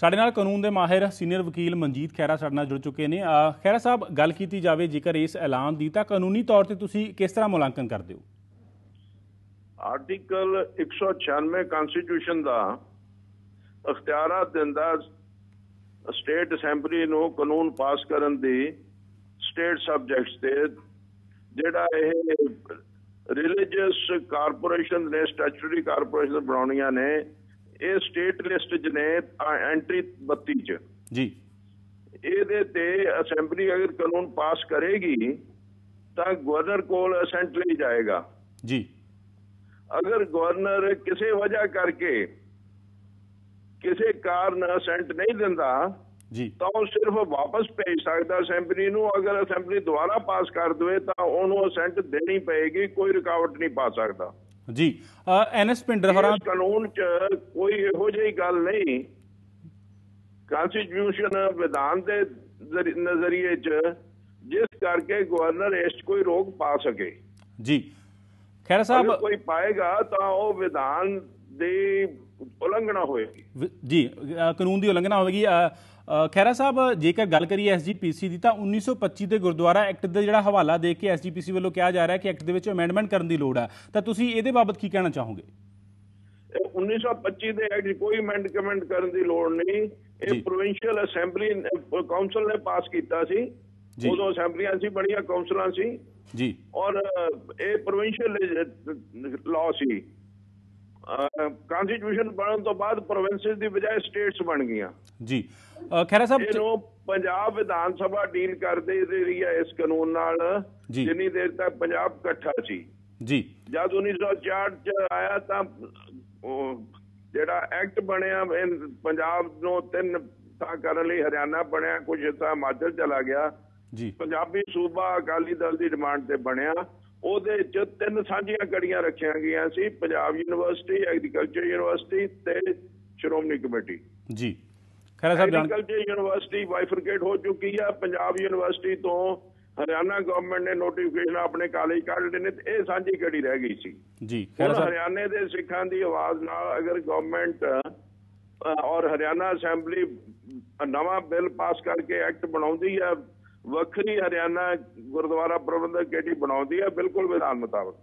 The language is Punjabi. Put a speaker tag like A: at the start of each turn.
A: ਸਾਡੇ ਨਾਲ ਕਾਨੂੰਨ ਦੇ ਮਾਹਿਰ ਸੀਨੀਅਰ ਵਕੀਲ ਮਨਜੀਤ ਖੈਰਾ ਸਾਡੇ ਨਾਲ ਜੁੜ ਚੁੱਕੇ ਨੇ। ਖੈਰਾ ਸਾਹਿਬ, ਗੱਲ ਕੀਤੀ ਜਾਵੇ ਜੇਕਰ ਇਸ ਐਲਾਨ ਦੀ, ਤਾਂ ਕਾਨੂੰਨੀ ਤੌਰ ਤੇ ਤੁਸੀਂ ਕਿਸ ਤਰ੍ਹਾਂ ਮੁਲਾਂਕਣ ਕਰਦੇ ਹੋ?
B: ਆਰਟੀਕਲ 196 ਕਨਸਟੀਟਿਊਸ਼ਨ ਦਾ ਅਖਤਿਆਰਾਂ ਦਿੰਦਾ ਸਟੇਟ ਅਸੈਂਬਲੀ ਨੂੰ ਕਾਨੂੰਨ ਪਾਸ ਕਰਨ ਦੀ ਸਟੇਟ ਸਬਜੈਕਟਸ ਤੇ, ਜਿਹੜਾ ਇਹ ਰਿਲੀਜੀਅਸ ਕਾਰਪੋਰੇਸ਼ਨ ਨੇ ਸਟੈਚੂਟਰੀ ਕਾਰਪੋਰੇਸ਼ਨ ਬਣਾਉਣੀਆਂ ਨੇ ਇਹ ਸਟੇਟ ਲਿਸਟ 'ਚ ਨੇ ਐਂਟਰੀ 32 ਚ।
A: ਜੀ।
B: ਇਹਦੇ ਤੇ ਅਸੈਂਬਲੀ ਅਗਰ ਕਾਨੂੰਨ ਪਾਸ ਕਰੇਗੀ ਤਾਂ ਗਵਰਨਰ ਕੋਲ ਅਸੈਂਟ ਲਈ ਜਾਏਗਾ।
A: ਜੀ।
B: ਅਗਰ ਗਵਰਨਰ ਕਿਸੇ ਵਜ੍ਹਾ ਕਰਕੇ ਕਿਸੇ ਕਾਰਨ ਅਸੈਂਟ ਨਹੀਂ ਦਿੰਦਾ
A: ਜੀ।
B: ਤਾਂ ਉਹ ਸਿਰਫ ਵਾਪਸ ਭੇਜ ਸਕਦਾ ਅਸੈਂਬਲੀ ਨੂੰ। ਅਗਰ ਅਸੈਂਬਲੀ ਦੁਬਾਰਾ ਪਾਸ ਕਰ ਦੇਵੇ ਤਾਂ ਉਹਨੂੰ ਅਸੈਂਟ ਦੇਣੀ ਪਏਗੀ ਕੋਈ ਰੁਕਾਵਟ ਨਹੀਂ ਪਾ ਸਕਦਾ।
A: ਜੀ ਐਨਐਸ ਪਿੰਡਰ ਹੋਰਾਂ
B: ਕਾਨੂੰਨ 'ਚ ਕੋਈ ਇਹੋ ਜਿਹੀ ਗੱਲ ਨਹੀਂ। ਕਨਸਟੀਟਿਊਸ਼ਨ ਵਿਧਾਨ ਦੇ ਜ਼ਰੀ- ਨਜ਼ਰੀਏ 'ਚ ਜਿਸ ਕਰਕੇ ਗਵਰਨਰ ਇਸ ਕੋਈ ਰੋਕ ਪਾ ਸਕੇ।
A: ਜੀ। ਖੈਰਾ ਸਾਹਿਬ
B: ਕੋਈ ਪਾਏਗਾ ਤਾਂ ਉਹ ਵਿਧਾਨ ਦੀ ਉਲੰਘਣਾ ਹੋਏਗੀ।
A: ਜੀ ਕਾਨੂੰਨ ਦੀ ਉਲੰਘਣਾ ਹੋਵੇਗੀ। ਖਹਿਰਾ ਸਾਹਿਬ ਜੇਕਰ ਗੱਲ ਕਰੀਏ ਐਸਜੀਪੀਸੀ ਦੀ ਤਾਂ 1925 ਦੇ ਗੁਰਦੁਆਰਾ ਐਕਟ ਦਾ ਜਿਹੜਾ ਹਵਾਲਾ ਦੇ ਕੇ ਐਸਜੀਪੀਸੀ ਵੱਲੋਂ ਕਿਹਾ ਜਾ ਰਿਹਾ ਹੈ ਕਿ ਐਕਟ ਦੇ ਵਿੱਚ ਅਮੈਂਡਮੈਂਟ ਕਰਨ ਦੀ ਲੋੜ ਹੈ। ਤਾਂ ਤੁਸੀਂ ਇਹਦੇ ਬਾਬਤ ਕੀ ਕਹਿਣਾ ਚਾਹੋਗੇ?
B: ਇਹ 1925 ਦੇ ਐਕਟ ਕੋਈ ਅਮੈਂਡਮੈਂਟ ਕਰਨ ਦੀ ਲੋੜ ਨਹੀਂ। ਇਹ ਪ੍ਰੋਵਿੰਸ਼ੀਅਲ ਅਸੈਂਬਲੀ ਕਾਉਂਸਲ ਨੇ ਪਾਸ ਕੀਤਾ ਸੀ। ਉਦੋਂ ਅਸੈਂਬਲੀਆਂ ਸੀ ਬੜੀਆਂ ਕਾਉਂਸਲਾਂ ਸੀ।
A: ਜੀ।
B: ਔਰ ਇਹ ਪ੍ਰੋਵਿੰਸ਼ੀਅਲ ਲਾਅ ਸੀ। ਕਨਸਟੀਟਿਊਸ਼ਨ ਬਣਨ ਤੋਂ ਬਾਅਦ ਪ੍ਰੋਵਿੰਸਸ ਦੀ ਬਜਾਏ ਸਟੇਟਸ ਬਣ ਗਈਆਂ।
A: ਜੀ। ਅ, ਖਹਿਰਾ ਸਾਹਿਬ
B: ਇਹਨੂੰ ਪੰਜਾਬ ਵਿਧਾਨ ਸਭਾ ਡੀਲ ਕਰਦੇ ਰਹੀ ਹੈ ਇਸ ਕਾਨੂੰਨ ਨਾਲ। ਜਿੰਨੀ ਦੇਰ ਤੱਕ ਪੰਜਾਬ ਇਕੱਠਾ ਸੀ।
A: ਜੀ।
B: ਜਦ 1964 ਚ ਆਇਆ ਤਾਂ ਜਿਹੜਾ ਐਕਟ ਬਣਿਆ ਪੰਜਾਬ ਨੂੰ ਤਿੰਨ ਤਾਂ ਕਰਨ ਲਈ ਹਰਿਆਣਾ ਬਣਿਆ ਕੁਝ ਹਿੱਸਾ ਹਿਮਾਚਲ ਚਲਾ ਗਿਆ।
A: ਜੀ।
B: ਪੰਜਾਬੀ ਸੂਬਾ ਅਕਾਲੀ ਦਲ ਦੀ ਡਿਮਾਂਡ ਤੇ ਬਣਿਆ। ਉਹਦੇ ਚ ਤਿੰਨ ਸਾਂਝੀਆਂ ਕੜੀਆਂ ਰੱਖੀਆਂ ਗਈਆਂ ਸੀ ਪੰਜਾਬ ਯੂਨੀਵਰਸਿਟੀ ਐਗਰੀਕਲਚਰ ਯੂਨੀਵਰਸਿਟੀ ਤੇ ਸ਼੍ਰੋਮਣੀ ਕਮੇਟੀ।
A: ਜੀ। Khaira sahib
B: agriculture university bifurcate ਹੋ ਚੁੱਕੀ ਆ। ਪੰਜਾਬ ਯੂਨੀਵਰਸਿਟੀ ਤੋਂ ਹਰਿਆਣਾ ਗਵਰਨਮੈਂਟ ਨੇ ਨੋਟੀਫਿਕੇਸ਼ਨ ਆਪਣੇ ਕਾਲਜ ਕੱਢ ਲਏ ਨੇ ਤੇ ਇਹ ਸਾਂਝੀ ਕੜੀ ਰਹਿ ਗਈ ਸੀ।
A: ਜੀ ਖਹਿਰਾ ਸਾਹਿਬ
B: ਹਰਿਆਣੇ ਦੇ ਸਿੱਖਾਂ ਦੀ ਆਵਾਜ਼ ਨਾਲ ਅਗਰ ਗਵਰਨਮੈਂਟ ਔਰ ਹਰਿਆਣਾ ਅਸੈਂਬਲੀ ਨਵਾਂ ਬਿੱਲ ਪਾਸ ਕਰਕੇ ਐਕਟ ਬਣਾਉਂਦੀ ਹੈ ਵੱਖਰੀ ਹਰਿਆਣਾ ਗੁਰਦੁਆਰਾ ਪ੍ਰਬੰਧਕ ਕਮੇਟੀ ਬਣਾਉਂਦੀ ਹੈ ਬਿਲਕੁਲ ਵਿਧਾਨ ਮੁਤਾਬਕ।